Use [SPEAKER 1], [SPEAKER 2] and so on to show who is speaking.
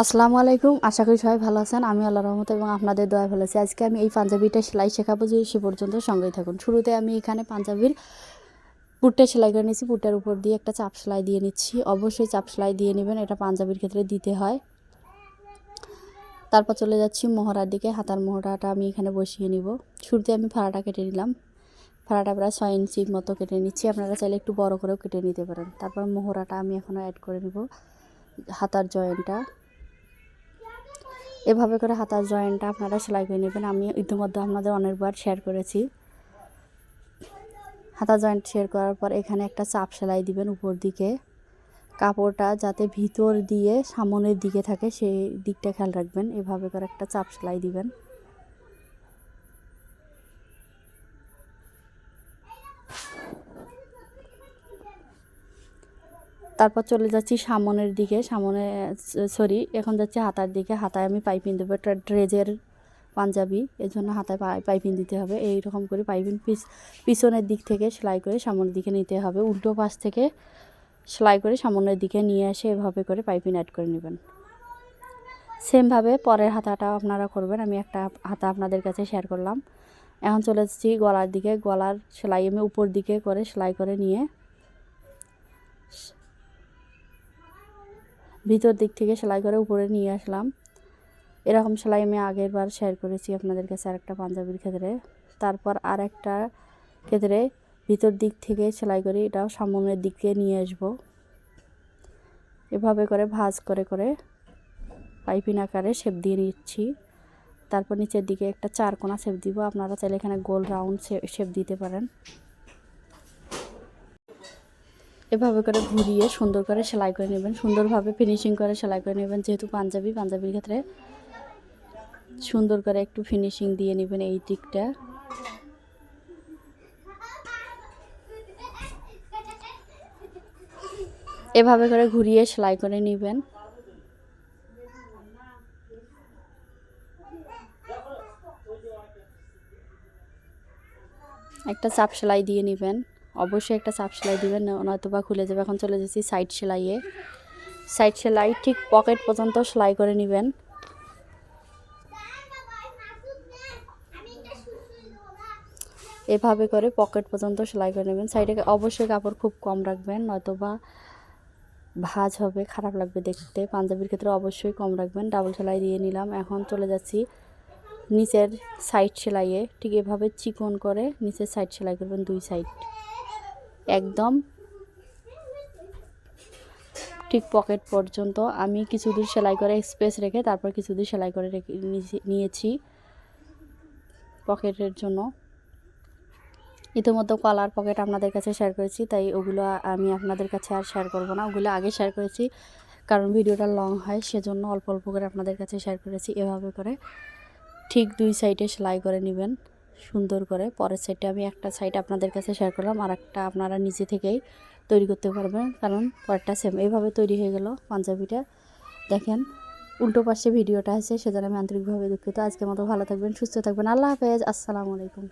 [SPEAKER 1] আসসালামু আলাইকুম। আশা করি সবাই ভালো আছেন। আমি আল্লাহ রহমত এবং আপনাদের দয়া ভালো আছি। আজকে আমি এই পাঞ্জাবিটা সেলাই শেখাবো, যে সে পর্যন্ত সঙ্গেই থাকুন। শুরুতে আমি এখানে পাঞ্জাবির পুটটা সেলাই করে নিচ্ছি পুটটার উপর দিয়ে একটা চাপ সেলাই দিয়ে নিচ্ছি। অবশ্যই চাপ সেলাই দিয়ে নেবেন, এটা পাঞ্জাবির ক্ষেত্রে দিতে হয়। তারপর চলে যাচ্ছি মোহরার দিকে। হাতার মোহরাটা আমি এখানে বসিয়ে নিব। শুরুতে আমি ফাড়াটা কেটে নিলাম। ফাড়াটা প্রায় ছয় ইঞ্চির মতো কেটে নিচ্ছি। আপনারা চাইলে একটু বড় করেও কেটে নিতে পারেন। তারপর মোহরাটা আমি এখনও অ্যাড করে নিব। হাতার জয়েন্টটা এভাবে করে হাতার জয়েন্টটা আপনারা সেলাই করে নেবেন। আমি ইতিমধ্যে আপনাদের অনেকবার শেয়ার করেছি। হাতা জয়েন্ট শেয়ার করার পর এখানে একটা চাপ সেলাই দিবেন উপর দিকে। কাপড়টা যাতে ভিতর দিয়ে সামনের দিকে থাকে, সেই দিকটা খেয়াল রাখবেন। এভাবে করে একটা চাপ সেলাই দিবেন। তারপর চলে যাচ্ছি সামনের দিকে, সামনে সরি এখন যাচ্ছি হাতার দিকে। হাতায় আমি পাইপিং দেবো একটা ড্রেজের পাঞ্জাবি এর জন্য হাতায় পাই, পাইপিং দিতে হবে। এই রকম করে পাইপিং পিস পিছনের দিক থেকে সেলাই করে সামনের দিকে নিতে হবে। উল্টো পাশ থেকে সেলাই করে সামনের দিকে নিয়ে এসে এভাবে করে পাইপিং অ্যাড করে নেবেন। সেমভাবে পরের হাতাটাও আপনারা করবেন। আমি একটা হাতা আপনাদের কাছে শেয়ার করলাম। এখন চলে যাচ্ছি গলার দিকে। গলার সেলাই আমি উপর দিকে করে সেলাই করে নিয়ে ভিতর দিক থেকে সেলাই করে উপরে নিয়ে আসলাম। এরকম সেলাই আমি আগের বার শেয়ার করেছি আপনাদের কাছে আরেকটা পাঞ্জাবির ক্ষেত্রে। তারপর আর একটা ক্ষেত্রে ভিতর দিক থেকে সেলাই করে এটাও সামনের দিকে নিয়ে আসব। এভাবে করে ভাজ করে করে পাইপিন আকারে শেপ দিয়ে নিচ্ছি। তারপর নিচের দিকে একটা চারকোনা শেপ দিব। আপনারা চাইলে এখানে গোল রাউন্ড শেপ দিতে পারেন। এভাবে করে ঘুরিয়ে সুন্দর করে সেলাই করে নেবেন। সুন্দরভাবে ফিনিশিং করে সেলাই করে নেবেন। যেহেতু পাঞ্জাবি, পাঞ্জাবির ক্ষেত্রে সুন্দর করে একটু ফিনিশিং দিয়ে নেবেন এই দিকটা। এভাবে করে ঘুরিয়ে সেলাই করে নেবেন। একটা চাপ সেলাই দিয়ে নেবেন। অবশ্যই একটা চাপ সেলাই দিবেন নয়তো বা খুলে যাবে। এখন চলে যাচ্ছি সাইড সেলাইয়ে। সাইড সেলাই ঠিক পকেট পর্যন্ত সেলাই করে নেবেন। এভাবে করে পকেট পর্যন্ত সেলাই করে নেবেন। সাইডে অবশ্যই কাপড় খুব কম রাখবেন নয়তো বা ভাজ হবে, খারাপ লাগবে দেখতে। পাঞ্জাবির ক্ষেত্রে অবশ্যই কম রাখবেন। ডাবল সেলাই দিয়ে নিলাম। এখন চলে যাচ্ছি নিচের সাইড সেলাইয়ে। ঠিক এভাবে চিকন করে নিচের সাইড সেলাই করবেন দুই সাইড একদম ঠিক পকেট পর্যন্ত। আমি কিছু দূর সেলাই করে স্পেস রেখে তারপর কিছু দূর সেলাই করে রেখে নিয়েছি পকেটের জন্য। ইতিমধ্যে কলার পকেট আপনাদের কাছে শেয়ার করেছি, তাই ওগুলো আমি আপনাদের কাছে আর শেয়ার করব না। ওগুলো আগে শেয়ার করেছি, কারণ ভিডিওটা লং হয়, সেজন্য অল্প অল্প করে আপনাদের কাছে শেয়ার করেছি। এভাবে করে ঠিক দুই সাইডে সেলাই করে নেবেন। সুন্দর করে। পরের সাইডে আমি একটা সাইড আপনাদের কাছে শেয়ার করলাম আর একটা আপনারা নিজে থেকেই তৈরি করতে পারবেন, কারণ পরেরটা সেম এইভাবে তৈরি হয়ে গেল পাঞ্জাবিটা। দেখেন, উল্টো পাশে ভিডিওটা আছে, সেজন্য আমি আন্তরিকভাবে দুঃখিত। আজকের মতো ভালো থাকবেন, সুস্থ থাকবেন। আল্লাহ হাফেজ, আসসালামু আলাইকুম।